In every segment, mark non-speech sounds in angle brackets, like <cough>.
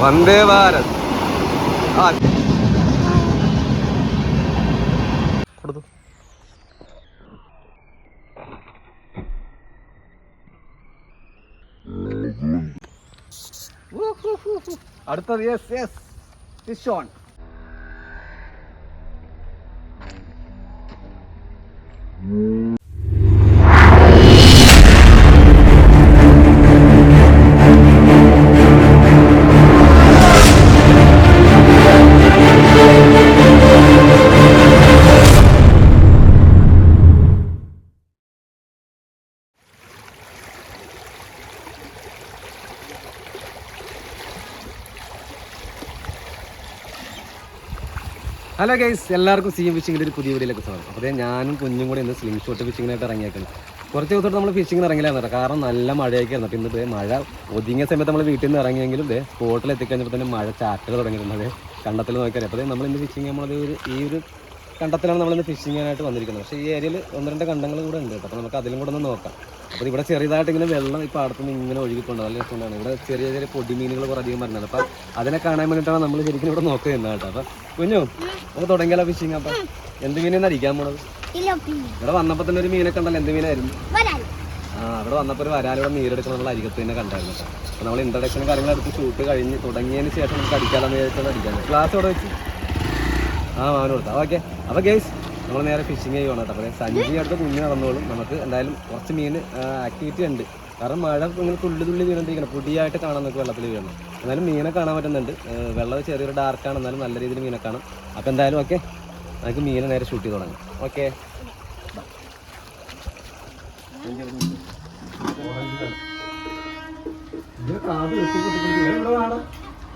വന്ദേ ഭാരത്. അടുത്തത് yes yes fish hello guys എല്ലാവർക്കും സീം ഫിഷിങ്ങിന്റെ ഒരു പുതിയ വീഡിയോയിലേക്ക് സ്വാഗതം. അപ്പോൾ ഞാനും കുഞ്ഞും കൂടി ഇന്ന് സ്ലിം ഷോട്ട് ഫിഷിങ്ങിനായിട്ട് ഇറങ്ങിയേക്കണം. കുറച്ച് ദിവസമായിട്ട് നമ്മൾ ഫിഷിങ്ങിന് ഇറങ്ങില്ലാന്ന് കേട്ടോ. കാരണം നല്ല മഴയൊക്കെയായിരുന്നു. അപ്പോൾ ഇന്ന് മഴ ഒതുങ്ങിയ സമയത്ത് നമ്മൾ വീട്ടിൽ നിന്ന് ഇറങ്ങിയെങ്കിലും ദേ സ്പോട്ടിൽ എത്തിക്കഴിഞ്ഞപ്പോൾ തന്നെ മഴ ചാറ്റൽ തുടങ്ങിയിട്ടുണ്ട്. കണ്ടത്തിൽ നോക്കിയാൽ അപ്പോൾ നമ്മൾ ഇന്ന് ഫിഷിങ് നമ്മളത് ഒരു ഈ ഒരു കണ്ടത്തിലാണ് നമ്മളിന്ന് ഫിഷിംഗ് ചെയ്യാനായിട്ട് വന്നിരിക്കുന്നത്. പക്ഷേ ഈ ഏരിയയിൽ ഒന്ന് രണ്ട് കണ്ടങ്ങൾ കൂടെ ഉണ്ട്. അപ്പോൾ നമുക്ക് അതിലും കൂടെ ഒന്ന് നോക്കാം. അപ്പോൾ ഇവിടെ ചെറിയതായിട്ട് ഇങ്ങനെ വെള്ളം ഇപ്പോൾ അടുത്തുനിന്ന് ഇങ്ങനെ ഒഴുകിക്കൊണ്ട് നല്ല രസമുണ്ടാണ് ഇവിടെ ചെറിയ ചെറിയ പൊടിമീനുകൾ കുറേ അധികം വരുന്നുണ്ട് അപ്പോൾ അതിനെ കാണാൻ വേണ്ടിയിട്ടാണ് നമ്മൾ ശരിക്കും ഇവിടെ നോക്കുന്നത് കേട്ടോ. അപ്പോൾ കുഞ്ഞു നമുക്ക് തുടങ്ങിയാലോ ഫിഷിംഗ് അപ്പം? എന്ത് മീനെന്ന് അടിക്കാൻ പോണത്? ഇവിടെ വന്നപ്പോൾ തന്നെ ഒരു മീനൊക്കെ ഉണ്ടല്ലോ. എന്ത് മീനായിരുന്നു? ആ അവിടെ വന്നപ്പോൾ ഒരു വരാലിവിടെ നീരെടുക്കണം നമ്മൾ അരികത്ത് തന്നെ കണ്ടായിരുന്നു അപ്പോൾ നമ്മൾ ഇൻട്രഡക്ഷൻ കാര്യങ്ങൾ എടുത്ത് ഷൂട്ട് കഴിഞ്ഞ് തുടങ്ങിയതിന് ശേഷം നമുക്ക് അടിക്കാമെന്ന് വിചാരിച്ചാൽ അടിക്കാൻ. ക്ലാസ് ഇവിടെ വെച്ച്? ആ മാവന് കൊടുത്താൽ ഓക്കെ. അപ്പോൾ ഗേസ് നമ്മൾ നേരെ ഫിഷിങ് ആയി കേട്ടോ. അപ്പോൾ സഞ്ചി അടുത്ത് കുഞ്ഞ് നടന്നോളും. നമുക്ക് എന്തായാലും കുറച്ച് മീൻ ആക്ടിവിറ്റി ഉണ്ട്. കാരണം മഴ ഇങ്ങനെ തുള്ളി തുള്ളി വീണോണ്ടിരിക്കണം. പൊടിയായിട്ട് കാണാൻ നമുക്ക് വെള്ളത്തിൽ വീഴണം. എന്നാലും മീനെ കാണാൻ പറ്റുന്നുണ്ട്. വെള്ളം ചെറിയൊരു ഡാർക്കാണ് എന്നാലും നല്ല രീതിയിൽ മീനെ കാണാം. അപ്പോൾ എന്തായാലും ഓക്കെ നമുക്ക് മീനെ നേരെ ഷൂട്ട് ചെയ്ത് തുടങ്ങാം. ഓക്കെ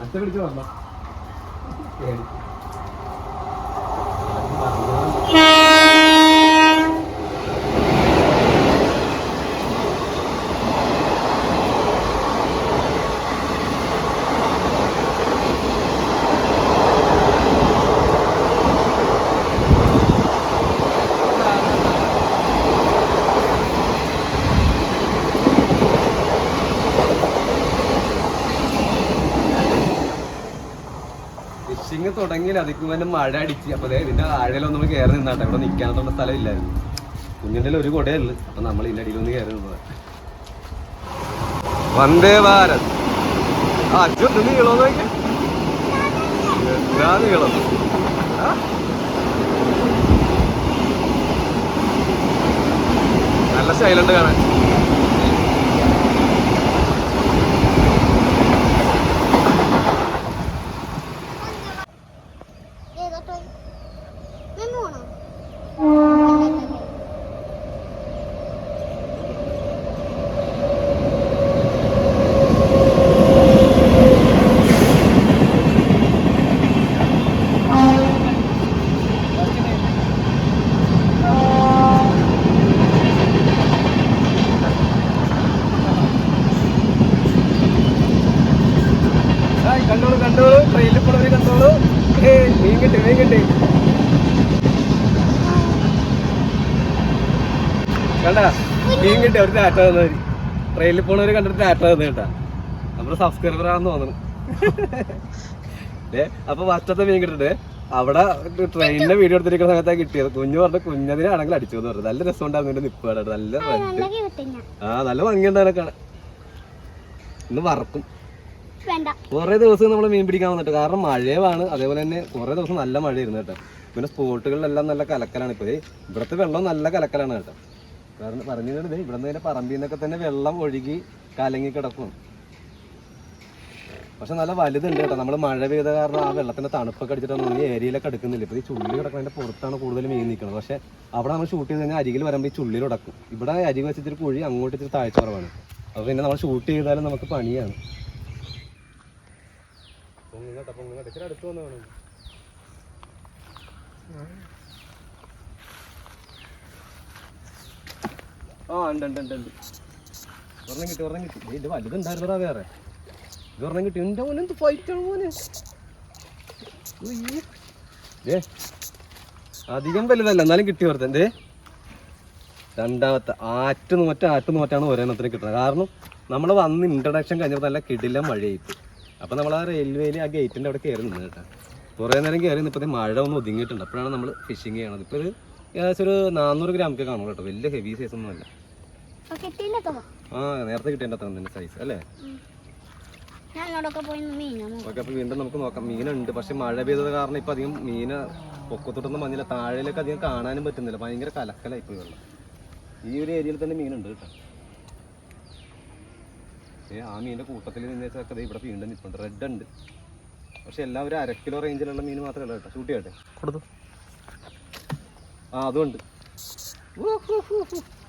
അച്ഛ പിടിച്ചു വന്നോ. Thank you. ഫിഷിങ് തുടങ്ങി അതിക്ക് മുന്നേ മഴ അടിച്ച്. അപ്പൊ ദേ ഇതിന്റെ ആഴയിലൊന്നും നമ്മൾ കയറി നിന്നാട്ടെ. ഇവിടെ നിൽക്കാനുള്ള സ്ഥലം ഇല്ലായിരുന്നു കുഞ്ഞിന്റെ ഒരു കൊടയല്ലേ? അപ്പൊ നമ്മൾ ഇതിന്റെ അടിയിലൊന്ന് കയറി നിന്നത്. വന്ദേ ഭാരത്. ആ അച്ഛൻ നീളം നല്ല സൈലന്റ് കാണാൻ. കണ്ടോളൂ കണ്ടോളൂ. ട്രെയിനിൽ പോണവര് കണ്ടോളൂ. ഏ മീൻ കിട്ടി കണ്ട കിട്ടി. അവർ ടാറ്റ തന്നവര് ട്രെയിനിൽ പോണവര് കണ്ടിട്ട് ടാറ്റ തന്നെ കേട്ടാ. നമ്മുടെ സബ്സ്ക്രൈബർ ആണെന്ന് തോന്നുന്നു ഏ അപ്പൊ വറ്റത്തെ മീൻ കിട്ടിട്ട് അവിടെ ട്രെയിനിന്റെ വീഡിയോ എടുത്തിരിക്കുന്ന സമയത്താണ് കിട്ടിയത്. കുഞ്ഞു പറഞ്ഞ കുഞ്ഞതിനാണെങ്കിൽ അടിച്ചു എന്ന് പറഞ്ഞു. നല്ല രസം ഉണ്ടായിരുന്നു നിപ്പ് നല്ല ആ നല്ല ഭംഗിയുണ്ടായിരുന്നു കാണാൻ. ഇന്ന് വറക്കും. കുറെ ദിവസം നമ്മൾ മീൻ പിടിക്കാൻ വന്നിട്ട്. കാരണം മഴയാണ് അതേപോലെ തന്നെ കുറെ ദിവസം നല്ല മഴയായിരുന്നു കേട്ടോ. പിന്നെ സ്പോട്ടുകളിലെല്ലാം നല്ല കലക്കലാണ്. ഇപ്പൊ ഇവിടുത്തെ വെള്ളം നല്ല കലക്കലാണ് കേട്ടോ. കാരണം പറഞ്ഞിട്ടുണ്ട് ഇവിടെ നിന്ന് പറമ്പിൽ നിന്നൊക്കെ തന്നെ വെള്ളം ഒഴുകി കലങ്ങി കിടക്കും. പക്ഷെ നല്ല വലുതുണ്ട് കേട്ടോ. നമ്മൾ മഴ പെയ്ത കാരണം ആ വെള്ളത്തിന്റെ തണുപ്പൊക്കെ അടിച്ചിട്ടാണ് ഈ ഏരിയയിലൊക്കെ എടുക്കുന്നില്ല. ഇപ്പൊ ഈ ചുള്ളി കിടക്കുന്നതിന്റെ പുറത്താണ് കൂടുതൽ മീൻ നിൽക്കുന്നത് പക്ഷെ അവിടെ നമ്മൾ ഷൂട്ട് ചെയ്ത് കഴിഞ്ഞാൽ അരികിൽ വരുമ്പോൾ ഈ ചുള്ളിയിൽ ഉടക്കും ഇവിടെ അരി വെച്ചിട്ട് കുഴി അങ്ങോട്ട് ഇച്ചിരി താഴ്ച കുറവാണ്. അപ്പൊ പിന്നെ നമ്മൾ ഷൂട്ട് ചെയ്താലും നമുക്ക് പണിയാണ്. പൊങ്ങുങ്ങട്ടെ നിങ്ങൾ ഇച്ചിരി അടുത്ത് വന്ന് വേണം ആ ഉണ്ട് ഉണ്ട് ഉണ്ട് ഉണ്ട്. ഒരെണ്ണം കിട്ടി ഒരെണ്ണം കിട്ടി. ഇത് വലുതുണ്ടായിരുന്നടാ വേറെ. ഇത് ഒരെണ്ണം കിട്ടി. എന്റെ മോനെ എന്ത് ഫൈറ്റാണ് മോനെ? ഏ അധികം വലുതല്ല എന്നാലും കിട്ടി ഓർത്ത് എന്തേ രണ്ടാമത്തെ ആറ്റ് നോറ്റ ആറ്റ് ഒരെണ്ണത്തിന് കിട്ടുന്നത്. കാരണം നമ്മൾ വന്ന് ഇൻട്രഡക്ഷൻ കഴിഞ്ഞപ്പോൾ നല്ല കിടിലം മഴയായിപ്പോയി അപ്പോൾ നമ്മൾ ആ റെയിൽവേയിൽ ആ ഗേറ്റിന്റെ അവിടെ കയറി നിന്ന് കേട്ടോ. കുറേ നേരം കയറി നിന്നപ്പോൾ മഴ ഒന്ന് ഒതുങ്ങിയിട്ടുണ്ട്. അപ്പോഴാണ് നമ്മൾ ഫിഷിങ് ചെയ്യണത്. ഇപ്പോൾ ഒരു ഏകദേശം ഒരു നാനൂറ് ഗ്രാമൊക്കെ കാണും കേട്ടോ. വലിയ ഹെവി സൈസ് ഒന്നും അല്ല. ആ നേരത്തെ കിട്ടേണ്ട അത്ര തന്നെ സൈസ് അല്ലേ? ഓക്കെ അപ്പോൾ വീണ്ടും നമുക്ക് നോക്കാം. മീനുണ്ട്. പക്ഷെ മഴ പെയ്തത് കാരണം ഇപ്പം അധികം മീന് പൊക്കത്തോട്ടൊന്നും മഞ്ഞില്ല താഴേലേക്ക് അധികം കാണാനും പറ്റുന്നില്ല. ഭയങ്കര കലക്കലായി പോയി വെള്ളം. ഈ ഒരു ഏരിയയിൽ തന്നെ മീനുണ്ട് കേട്ടോ. ആ മീനിന്റെ കൂട്ടത്തിൽ നിന്ന് വെച്ചാൽ ഇവിടെ വീണ്ടും നിൽപ്പുണ്ട്. റെഡ് ഉണ്ട്. പക്ഷെ എല്ലാവരും ഒരു അര കിലോ റേഞ്ചിലുള്ള മീൻ മാത്രമേ ഉള്ളൂ കേട്ടോ. ഷൂട്ട് ചെയ്യട്ടെ? കൊടുത്തു. ആ അതുണ്ട്.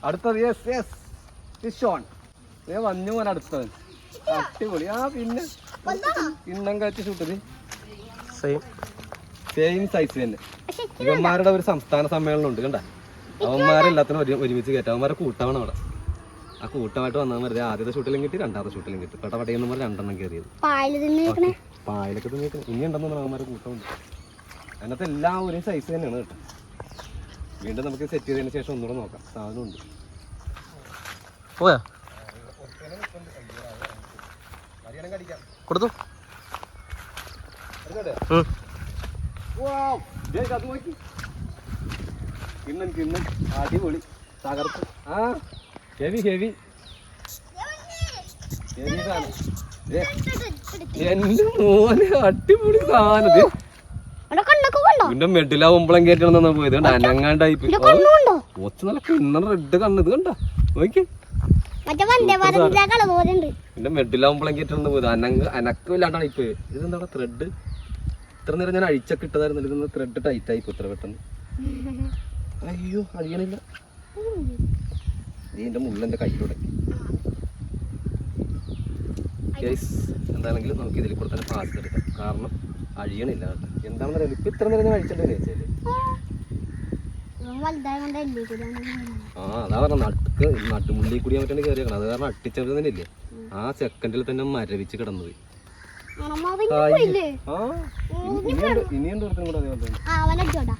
അടുത്തത് യെസ് യെസ് ഫിഷോൺ ഏ വന്നു പോലെ അടുത്തത്. അടിപൊളി. ആ പിന്നെ കിണ്ണം കാച്ച് ഷൂട്ടത് സെയിം സെയിം സൈസ് തന്നെ. ഇവന്മാരുടെ ഒരു സംസ്ഥാന സമ്മേളനം ഉണ്ട് കണ്ട? അവന്മാരെല്ലാത്തിനും ഒരു ഒരുമിച്ച് കയറ്റാം. അവന്മാരെ കൂട്ടാവണം അവിടെ. ആ കൂട്ടമായിട്ട് വന്നാൽ മതി ആദ്യത്തെ ഷൂട്ടിലും കിട്ടി രണ്ടാമത്തെ ഷൂട്ടിലും കിട്ടി. പെട്ട പട്ടയെന്ന് പറഞ്ഞ് രണ്ടെണ്ണം കയറിയത്. തിന്ന് പായലൊക്കെ തിന്നിട്ട് ഇനി ഉണ്ടെന്ന് പറഞ്ഞാൽ അവന്മാരെ കൂട്ടമുണ്ട്. അതിനകത്ത് എല്ലാം ഒരേ സൈസ് തന്നെയാണ് കേട്ടോ. വീണ്ടും നമുക്ക് സെറ്റ് ചെയ്തതിന് ശേഷം ഒന്നുകൂടെ നോക്കാം. സാധനമുണ്ട് പോയാ? കൊടുത്തു. കിണ്ണൻ കിണ്ണൻ അടിപൊളി. തകർത്ത്. ആ. ഹെവി ഹെവി എന്റെ മോനെ അടിപൊളി സാധനം ഇത്. അവിടെ കണ്ണൊക്കെ കൊണ്ടോ? ഇതിന്റെ മെഡിലാവുമ്പളം കയറ്റണം പോയത്. കണ്ട? അനങ്ങാണ്ടായി ഒച്ച നല്ല കിണ്ണ റെഡ് കണ്ണത് കണ്ട? നോക്കി എന്റെ മെഡിലാ മെഡിലാവുമ്പളം കയറ്റണം പോയത്. അനങ്ങ അനക്കമില്ലാണ്ടാണ് ഇപ്പൊ. ഇതെന്താ ത്രെഡ് ഇത്ര നേരം ഞാൻ അഴിച്ചൊക്കെ ഇട്ടതായിരുന്നു. ത്രെഡ് ടൈറ്റ് ആയി ഇത്ര പെട്ടെന്ന്. <laughs> അയ്യോ അഴിയണില്ല നീ എന്റെ മുള്ളെന്റെ കയ്യിലൂടെ കേസ് എന്താണെങ്കിലും നമുക്ക് ഇതിൽ കൂടെ തന്നെ പാസ് എടുക്കാം. കാരണം അഴിയണില്ല എന്താണെന്ന് അറിയില്ല ഇപ്പൊ ഇത്ര നേരം കഴിച്ചിട്ടുണ്ടെന്ന് ചേച്ചി ആ അതാ പറഞ്ഞ. നട്ടുക്ക് നട്ടുമുള്ളി കൂടി മറ്റേ കയറിയേക്കണം. അത് കാരണം അട്ടിച്ചത് തന്നെ ഇല്ലേ? ആ സെക്കൻഡിൽ തന്നെ മരവിച്ച് കിടന്നത് ഇനിയുണ്ട് ഇനിയുണ്ട് കൂടെ അതേപോലെ തന്നെ ആ അവൻ അടിച്ചോട്ടാ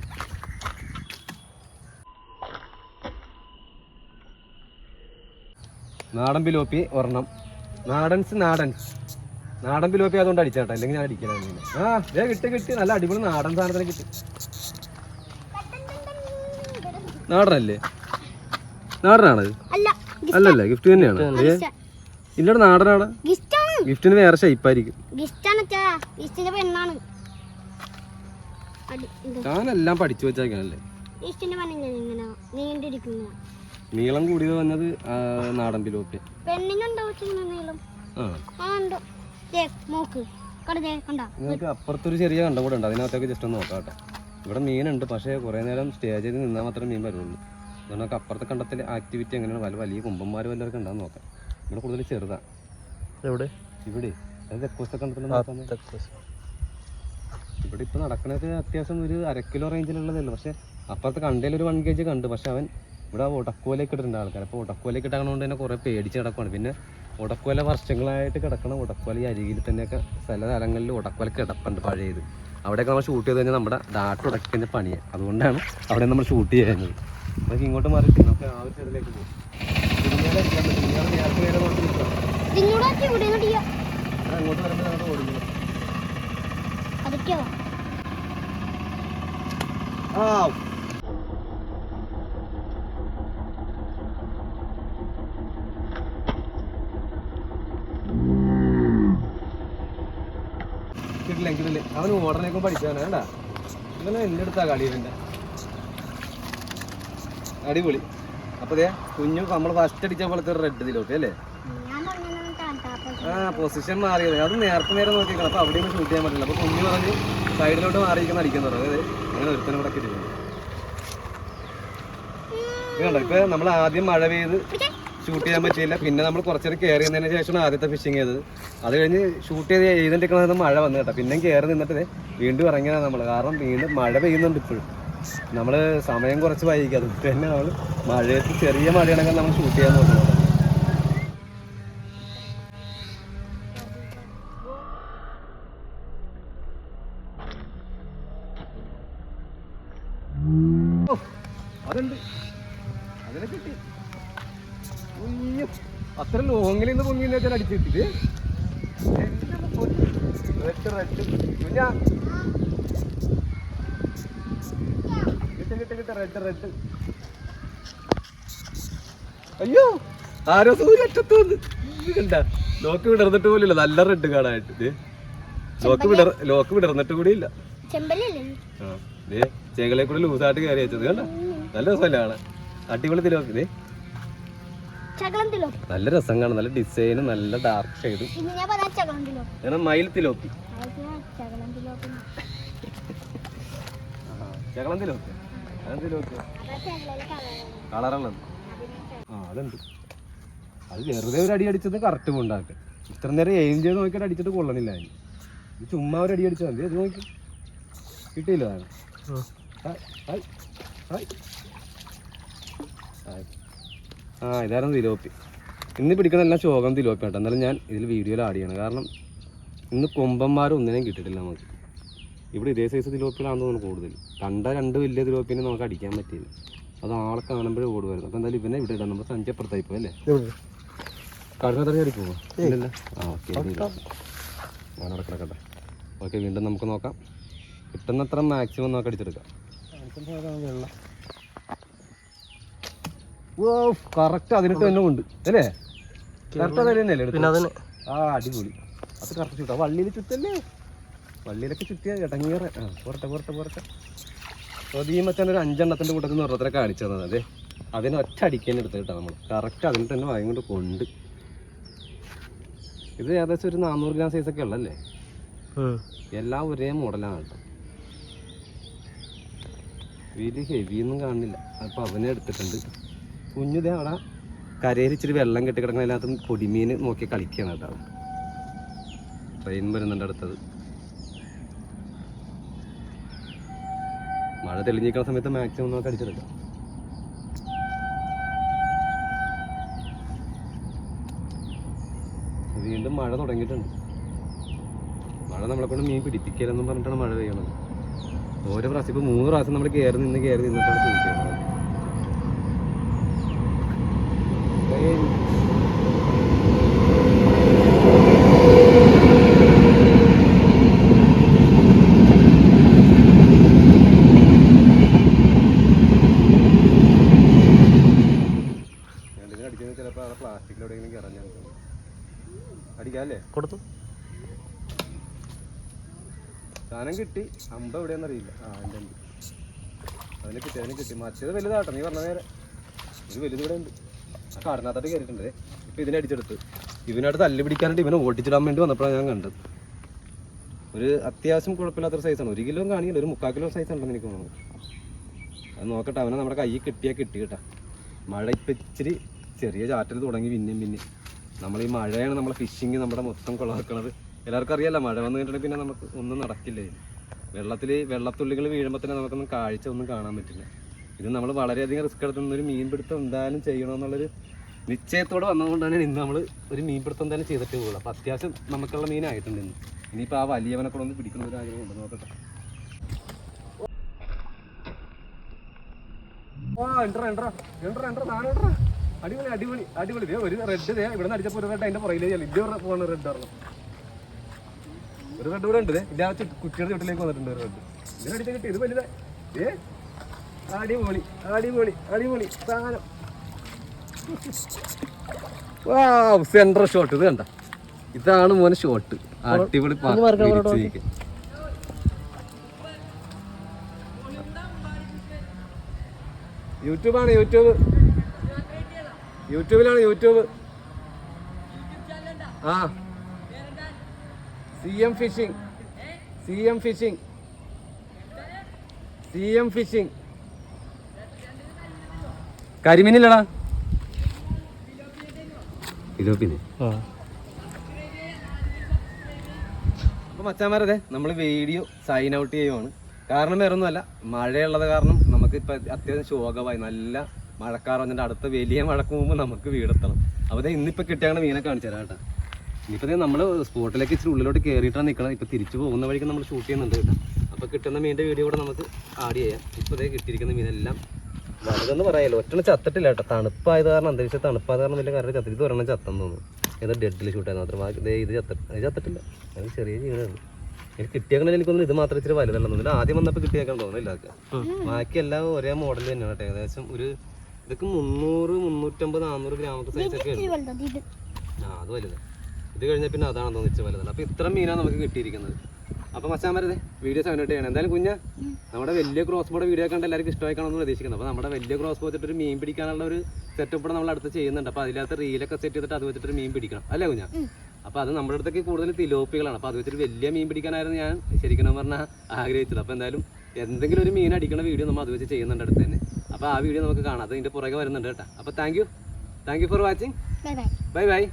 നാടൻ പിലോപ്പി ഒരെണ്ണം. നാടൻസ് നാടൻസ്. നാടൻ പിലോപ്പി അതുകൊണ്ട് അടിച്ചാട്ടെ അല്ലെങ്കിൽ ഞാൻ അടിക്കലാണ് ആ ദേ കിട്ടി കിട്ടി. നല്ല അടിപൊളി നാടൻ സാധനത്തിന് കിട്ടി. നാടനല്ലേ? നാടനാണത്? അല്ല അല്ലല്ല ഗിഫ്റ്റ് തന്നെയാണ്. ഇല്ലട നാടനാണ്. ഗിഫ്റ്റിന് വേറെ ഷൈപ്പായിരിക്കും. ഇത് ഞാനെല്ലാം പഠിച്ചു വെച്ചേക്കാണല്ലേ? നീണ്ടിരിക്കുന്ന. നീളം കൂടിയത് വന്നത് നാടൻ പിലോപ്പി. നിങ്ങൾക്ക് അപ്പുറത്തൊരു ചെറിയ കണ്ട കൂടെ ഉണ്ട്. അതിനകത്തേക്ക് ജസ്റ്റ് ഒന്ന് നോക്കാം കേട്ടോ. ഇവിടെ മീനുണ്ട് പക്ഷേ കുറേ നേരം സ്റ്റേജിൽ നിന്നാൽ മാത്രമേ മീൻ വരുള്ളൂ. അതുകൊണ്ട് നമുക്ക് അപ്പുറത്തെ കണ്ടത്തിൽ ആക്ടിവിറ്റി എങ്ങനെയാണ്? വല്ല വലിയ കുമ്പന്മാർ വല്ലവർക്ക് ഉണ്ടാകുന്ന നോക്കാം. ഇവിടെ കൂടുതൽ ചെറുതാണ് എവിടെ? ഇവിടെ. അതായത് തെക്കോസ്ത്തെ കണ്ടത്തിൽ. ഇവിടെ ഇപ്പോൾ നടക്കുന്നത് അത്യാവശ്യം ഒരു അര കിലോ റേഞ്ചിലുള്ളതല്ലോ പക്ഷേ അപ്പുറത്തെ കണ്ടതിൽ ഒരു വൺ കെ ജി കണ്ട് പക്ഷെ അവൻ ഇവിടെ ഒടക്കോലൊക്കെ ഇട്ടിട്ടുണ്ട് ആൾക്കാർ അപ്പോൾ ഒടക്കോലൊക്കെ ഇട്ടാകണോണ്ട് തന്നെ കുറേ പേടിച്ച് കിടക്കുവാണ്. പിന്നെ ഉടക്കോല വർഷങ്ങളായിട്ട് കിടക്കണം ഉടക്കോല ഈ അരികിൽ തന്നെയൊക്കെ ചില സ്ഥലങ്ങളിൽ ഉടക്കോല കിടപ്പുണ്ട് പഴയത്. അവിടെയൊക്കെ നമ്മൾ ഷൂട്ട് ചെയ്ത് കഴിഞ്ഞാൽ നമ്മുടെ ഡാട്ട് ഉടക്കുന്ന പണിയാണ് അതുകൊണ്ടാണ് അവിടെ നമ്മൾ ഷൂട്ട് ചെയ്യുന്നത്. നമുക്ക് ഇങ്ങോട്ട് മാറിയിട്ട് നമുക്ക് ആ ഒരു സൈഡിലേക്ക് പോകും അങ്ങോട്ട് വരുമ്പോൾ നമ്മൾ അതൊക്കെയോ? ആ കിട്ടില്ല അവൻ പഠിച്ചവനാ വേണ്ട ഇവനെ എന്റെ അടുത്താ കളി ഇവന്റെ അടിപൊളി. അപ്പൊ അതെ കുഞ്ഞു നമ്മൾ ഫസ്റ്റ് അടിച്ച പോലത്തെ റെഡ് ഇതിലോട്ട് അല്ലേ? ആ പൊസിഷൻ മാറിയത്. അത് നേരത്തെ നേരെ നോക്കിക്കണം അപ്പൊ അവിടെ ഷൂട്ട് ചെയ്യാൻ പറ്റില്ല. അപ്പൊ കുഞ്ഞു പറഞ്ഞു സൈഡിലോട്ട് മാറിയിരിക്കുന്ന അടിക്കാൻ പറഞ്ഞു അതായത് അങ്ങനെ ഒരുത്തനും കൂടെ കണ്ടോ ഇപ്പൊ നമ്മൾ ആദ്യം മഴ പെയ്ത് ഷൂട്ട് ചെയ്യാൻ പറ്റിയില്ല. പിന്നെ നമ്മൾ കുറച്ചേരം കയറി നിന്നതിന് ശേഷമാണ് ആദ്യത്തെ ഫിഷിങ് ചെയ്തത്. അത് കഴിഞ്ഞ് ഷൂട്ട് ചെയ്ത് ചെയ്തിട്ടിരിക്കണത് മഴ വന്നു കേട്ടോ. പിന്നെ കയറി നിന്നിട്ട് വീണ്ടും ഇറങ്ങിയതാണ് നമ്മൾ കാരണം വീണ്ടും മഴ പെയ്യുന്നുണ്ട് ഇപ്പോഴും. നമ്മൾ സമയം കുറച്ച് വൈകി. അതുകൊണ്ട് തന്നെ നമ്മൾ മഴയത്ത് ചെറിയ മഴയാണെങ്കിൽ നമ്മൾ ഷൂട്ട് ചെയ്യാൻ നോക്കുന്നത് അതുണ്ട്. അതിനെ കിട്ടി. അത്ര ലോങ്ങിൽ നിന്ന് പൊങ്ങി വെച്ചാൽ അടിച്ചിട്ടിട്ട് റെഡ് റെഡ് കുഞ്ഞാ. കിട്ടും കിട്ടും കിട്ടും. റെഡ് റെഡ് അയ്യോ ആരോ സൂര്യറ്റത്ത് വന്ന്. കണ്ട ലോക്ക് വിടർന്നിട്ട് പോലില്ല നല്ല റെഡ് കാണാനായിട്ട്. ലോക്ക് വിടർ ലോക്ക് വിടർന്നിട്ട് കൂടി ഇല്ല ചേകളെ കൂടെ ലൂസായിട്ട് കയറി വെച്ചത് കണ്ട? നല്ല രസമല്ല കാണാൻ? അടിപൊളി തിലോക്ക്. തിലോ നല്ല രസം കാണും നല്ല ഡിസൈനും നല്ല ഡാർക്ക് ഷെയ്ഡും ഞാൻ മയിൽ തിലോപ്പി ചകളം കളറുള്ളത് ആ അതുണ്ട്. അത് വെറുതെ ഒരു അടി അടിച്ചത് കറക്റ്റ് കൊണ്ടാക്ക് ഇത്ര നേരം എയിം ചെയ്ത് നോക്കിയിട്ട് അടിച്ചിട്ട് കൊള്ളണില്ല അതിന്. ഇത് ചുമ്മാ ഒരു അടി അടിച്ചാൽ മതി. അത് നോക്കി. കിട്ടിയില്ല? അതാണ്. Hi, hi, hi. ആ ഇതായിരുന്നു തിലോപ്പി. ഇന്ന് പിടിക്കണ എല്ലാം ശോകം തിലോപ്പി കേട്ടോ എന്നാലും ഞാൻ ഇതിൽ വീഡിയോയിൽ ആഡ് ചെയ്യണം. കാരണം ഇന്ന് കൊമ്പന്മാരും ഒന്നിനെയും കിട്ടിയിട്ടില്ല നമുക്ക്. ഇവിടെ ഇതേ സൈസ് തിലോപ്പികളാണെന്ന് തോന്നുന്നു കൂടുതൽ. കണ്ട രണ്ട് വലിയ തിലോപ്പിനെ നമുക്ക് അടിക്കാൻ പറ്റിയില്ല. അത് ആളെ കാണുമ്പോഴേ ഓടുമായിരുന്നു അപ്പോൾ എന്തായാലും ഇവനെ ഇവിടെ ഇടാം. നമ്മൾ സഞ്ചപ്പുറത്തായി പോയി അല്ലേ? കടന്നത്ര കയറി പോവാ ഇല്ലല്ലോ? ആ ഓക്കെ ഞാൻ കിടക്കട്ടെ ഓക്കെ വീണ്ടും നമുക്ക് നോക്കാം. കിട്ടുന്നത്ര മാക്സിമം നമുക്ക് അടിച്ചെടുക്കാം. കറക്റ്റ് അതിനിട്ട് തന്നെ ഉണ്ട്. അല്ലേ? കറക്റ്റ് അതിൽ തന്നെയല്ലേ ആ അടിപൊളി. അത് കറക്റ്റ് ചുട്ടാ. വള്ളിയിൽ ചുറ്റല്ലേ വള്ളിയിലൊക്കെ ചുറ്റിയ ഇടങ്ങിയറ ആ പ്രദീപ് മച്ചാൻ ഒരു അഞ്ചെണ്ണത്തിന്റെ കൂട്ടത്തിൽ നിന്ന് ഓരോരുത്തരെ കാണിച്ചു തന്നത്. അതെ അതിന് ഒറ്റ അടിക്കാൻ എടുത്ത് കേട്ടോ നമ്മൾ കറക്റ്റ് അതിന് തന്നെ വാങ്ങിക്കൊണ്ട് കൊണ്ട്. ഇത് ഏകദേശം ഒരു നാനൂറ് ഗ്രാം സൈസൊക്കെ ഉള്ളല്ലേ എല്ലാം ഒരേ മോഡലാണ് കേട്ടോ. വലിയ ഹെവിയൊന്നും കാണുന്നില്ല അപ്പോൾ അവനെ എടുത്തിട്ടുണ്ട്. കുഞ്ഞുതേ അവിടെ കരയിൽ ഇച്ചിരി വെള്ളം കെട്ടി കിടക്കുന്ന അതിനകത്ത് പൊടിമീൻ നോക്കി കളിക്കുകയാണ് കേട്ടോ. ട്രെയിൻ വരുന്നുണ്ട് അടുത്തത്. മഴ തെളിഞ്ഞിരിക്കുന്ന സമയത്ത് മാക്സിമം നമുക്ക് അടിച്ചെടുക്കാം വീണ്ടും മഴ തുടങ്ങിയിട്ടുണ്ട്. മഴ നമ്മളെ കൊണ്ട് മീൻ പിടിപ്പിക്കലെന്നും പറഞ്ഞിട്ടാണ് മഴ പെയ്യണത് ഓരോ പ്രാവശ്യം ഇപ്പോൾ മൂന്ന് പ്രാവശ്യം നമ്മൾ കയറി നിന്ന് കയറി നിന്നിട്ടാണ് പിടിക്കുന്നത് കൊടുത്തു. സാധനം കിട്ടി. അമ്പ എവിടെയാണെന്ന് അറിയില്ല. ആ എന്റെ ഉണ്ട് അതിന് കിട്ടി അതിന് കിട്ടി. മറ്റേത് വലുതാട്ടോ. നീ പറഞ്ഞ നേരെ. ഒരു വലുത് ഇവിടെ ഉണ്ട്. കാടിനകത്തോട്ട് കയറിയിട്ടുണ്ട്. ഇപ്പൊ ഇതിനെ അടിച്ചെടുത്ത്. ഇവനോട് തല്ല് പിടിക്കാനായിട്ട് ഇവനെ ഓടിച്ചിടാൻ വേണ്ടി വന്നപ്പോഴാണ് ഞാൻ കണ്ടത്. ഒരു അത്യാവശ്യം കുഴപ്പമില്ലാത്തൊരു സൈസാണ് ഒരു കിലോ കാണിയില്ല ഒരു മുക്കാൽ കിലോ സൈസ് ഉണ്ടെന്ന് എനിക്ക് തോന്നുന്നു. അത് നോക്കട്ടെ അവനെ നമ്മുടെ കയ്യിൽ കിട്ടിയാൽ കിട്ടി കേട്ടാ. മഴ ഇപ്പം ഇച്ചിരി ചെറിയ ചാറ്റൽ തുടങ്ങി പിന്നെയും പിന്നെ നമ്മൾ ഈ മഴയാണ് നമ്മളെ ഫിഷിങ് നമ്മുടെ മൊത്തം കൊളാക്കണത് എല്ലാവർക്കും അറിയാലോ മഴ വന്നു കഴിഞ്ഞിട്ടുണ്ടെങ്കിൽ പിന്നെ നമുക്ക് ഒന്നും നടക്കില്ലേ? വെള്ളത്തിൽ വെള്ളത്തുള്ളികൾ വീഴുമ്പോൾ തന്നെ നമുക്കൊന്നും കാഴ്ച ഒന്നും കാണാൻ പറ്റില്ല. ഇത് നമ്മൾ വളരെയധികം റിസ്ക് എടുത്തുന്ന ഒരു മീൻ പിടുത്തം എന്തായാലും ചെയ്യണമെന്നുള്ളൊരു നിശ്ചയത്തോടെ വന്നതുകൊണ്ടാണ് ഇന്ന് നമ്മൾ ഒരു മീൻ പിടുത്തം തന്നെ ചെയ്തിട്ട് പോകുള്ളൂ അപ്പോൾ അത്യാവശ്യം നമുക്കുള്ള മീനായിട്ടുണ്ട് ഇന്ന്. ഇനിയിപ്പോൾ ആ വലിയവനെ കൂടെ ഒന്ന് പിടിക്കുന്ന ഒരു ആഗ്രഹം ഉണ്ട് നോക്കട്ടെ. അടിപൊളി അടിപൊളി അടിപൊളി. ദേ ഒരു റെഡ് ദേ ഇവിടെ നിന്ന് അടിച്ചപ്പോൾ ഒരു റെഡ് അതിന്റെ പുറകിലേ ഇത് പോകണ റെഡ് പറഞ്ഞു ഒരു റെഡ് ഇവിടെ ഉണ്ട് ചുറ്റ് കുറ്റിയുടെ ചുട്ടിലേക്ക് വന്നിട്ടുണ്ട് ഒരു റെഡ് ഇതിനടിച്ച കിട്ടി ഇത് വലുതാ. ഏ അടിപൊളി അടിപൊളി അടിപൊളി സാധനം. സെൻട്രൽ ഷോട്ട് ഇത് കണ്ട? ഇതാണ് മോനെ ഷോട്ട് അടിപൊളി. യൂട്യൂബാണ് യൂട്യൂബ് യൂട്യൂബിലാണ് യൂട്യൂബ് ആ. C M fishing C M fishing C M fishing കരിമീനില്ലടാ. അപ്പോൾ മച്ചാമാരതെ നമ്മൾ വീഡിയോ സൈൻ ഔട്ട് ചെയ്യുവാണ്. കാരണം വേറെ ഒന്നുമല്ല മഴയുള്ളത് കാരണം നമുക്ക് ഇപ്പം അത്യാവശ്യം ശോകമായി. നല്ല മഴക്കാർ വന്നിട്ട് അടുത്ത വലിയ മഴക്ക് മുമ്പ് നമുക്ക് വീടെത്തണം. അപ്പോൾ ഇന്നിപ്പോ ഇന്നിപ്പോൾ കിട്ടിയാണ് മീനെ കാണിച്ചു തരാം കേട്ടോ. ഇനിയിപ്പോൾ നമ്മൾ സ്പോട്ടിലേക്ക് ഇച്ചിരി ഉള്ളിലോട്ട് കയറിയിട്ടാണ് നിൽക്കണം ഇപ്പോൾ തിരിച്ചു പോകുന്ന വഴിക്ക് നമ്മൾ ഷൂട്ട് ചെയ്യുന്നുണ്ട് കേട്ടോ. അപ്പോൾ കിട്ടുന്ന മീനിന്റെ വീഡിയോ കൂടെ നമുക്ക് ആഡ് ചെയ്യാം. ഇപ്പോൾ ഇതേ കിട്ടിയിരിക്കുന്ന മീനെല്ലാം വലുതെന്ന് പറയാലോ ഒറ്റ ചത്തിട്ടില്ല കേട്ടോ. തണുപ്പായത് കാരണം അന്തരീക്ഷം തണുപ്പായത് കാരണം വലിയ കാരണം ചത്തിട്ട് ഒരെണ്ണം ചത്തെന്ന് തോന്നുന്നു. ഏതോ ഡെഡിൽ ഷൂട്ട് ആയിരുന്നു. മാത്രം ഇതേ ഇത് ചത്ത ഇത് ചത്തിട്ടില്ല. അത് ചെറിയ ജീവനാണ് എനിക്ക് കിട്ടിയേക്കണ എനിക്കൊന്നും ഇത് മാത്രം ഇച്ചിരി വലുതല്ല തോന്നുന്നില്ല ആദ്യം വന്നപ്പോൾ കിട്ടിയേക്കാൻ തോന്നുന്നില്ല അതൊക്കെ ബാക്കി എല്ലാം ഒരേ മോഡൽ തന്നെയാണ് കേട്ടോ. ഏകദേശം ഒരു ഇതൊക്കെ മുന്നൂറ് മുന്നൂറ്റമ്പത് നാന്നൂറ് ഗ്രാമൊക്കെ സൈസ് ഒക്കെ ഉണ്ട്. ഇത്തിരി വലുതാണ് ഇത് ആ അത് വലുത്. ഇത് കഴിഞ്ഞ പിന്നെ അതാണ് തോന്നിച്ച് വലുതല്ല. അപ്പോൾ ഇത്ര മീനാണ് നമുക്ക് കിട്ടിയിരിക്കുന്നത്. അപ്പം മച്ചാൻ വരുന്നത് വീഡിയോ സെവനോട്ട് ചെയ്യണം. എന്തായാലും കുഞ്ഞ? നമ്മുടെ വലിയ ക്രോസ് ബോർഡ് വീഡിയോ കണ്ട് എല്ലാവർക്കും ഇഷ്ടമായി കാണുമെന്ന് പ്രതീക്ഷിക്കുന്നത് അപ്പോൾ നമ്മുടെ വലിയ ക്രോസ് ബോർഡ് വെച്ചിട്ട് ഒരു മീൻ പിടിക്കാനുള്ള ഒരു സെറ്റപ്പ് നമ്മൾ അടുത്ത് ചെയ്യുന്നുണ്ട്. അപ്പോൾ അതിനകത്ത് റീലൊക്കെ സെറ്റ് ചെയ്തിട്ട് അത് വെച്ചിട്ട് ഒരു മീൻ പിടിക്കണം. അല്ലേ കുഞ്ഞാ? അപ്പോൾ അത് നമ്മുടെ അടുത്തേക്ക് കൂടുതൽ തിലോപ്പികളാണ്. അപ്പോൾ അത് വെച്ചിട്ട് വലിയ മീൻ പിടിക്കാനായിരുന്നു ഞാൻ ശരിക്കും പറഞ്ഞാൽ ആഗ്രഹിച്ചത്. അപ്പോൾ എന്തായാലും എന്തെങ്കിലും ഒരു മീൻ അടിക്കണ വീഡിയോ നമ്മൾ അത് വെച്ച് ചെയ്യുന്നുണ്ട് അടുത്ത് തന്നെ. അപ്പോൾ ആ വീഡിയോ നമുക്ക് കാണാം. അത് ഇതിന്റെ പുറകെ വരുന്നുണ്ട് കേട്ടോ. അപ്പോൾ thank you thank you for watching bye bye